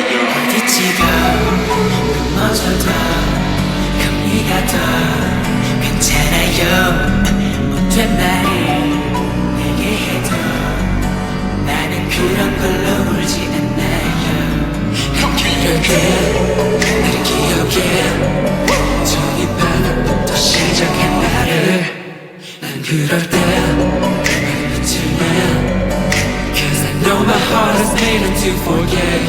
어디 지금 넘어져도 금리가 더 괜찮아요. 못된 말을 내게 해도 나는 그런 걸로 울진 않나요. 기억해 나를 기억해 저기 바닥부터 시작한 나를 난 그럴 때 I know my heart is made to forget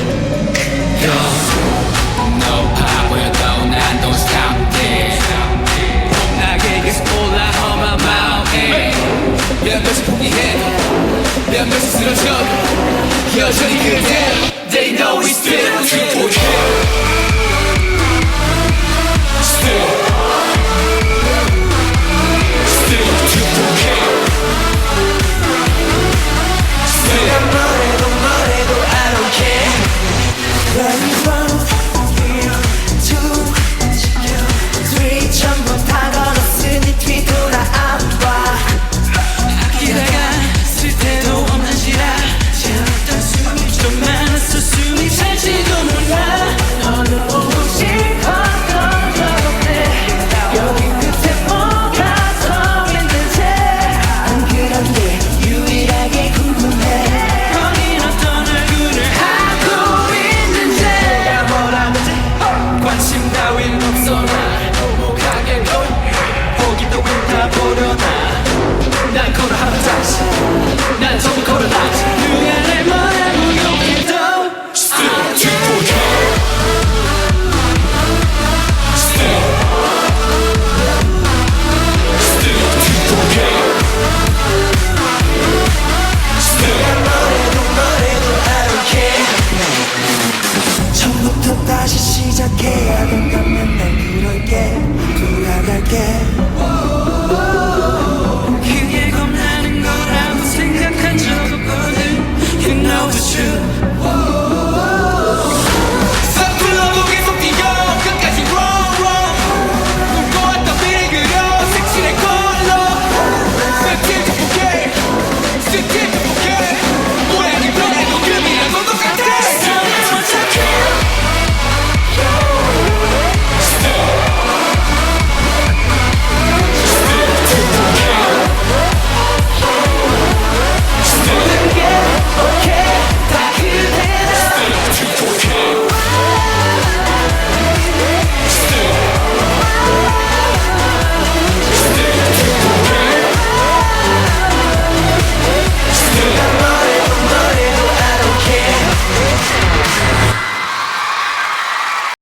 너 바보여도 난 don't stop this 나에게 계속 올라온 my 마음에 몇 번씩 포기해 몇 번씩 쓰러져 여전히 그대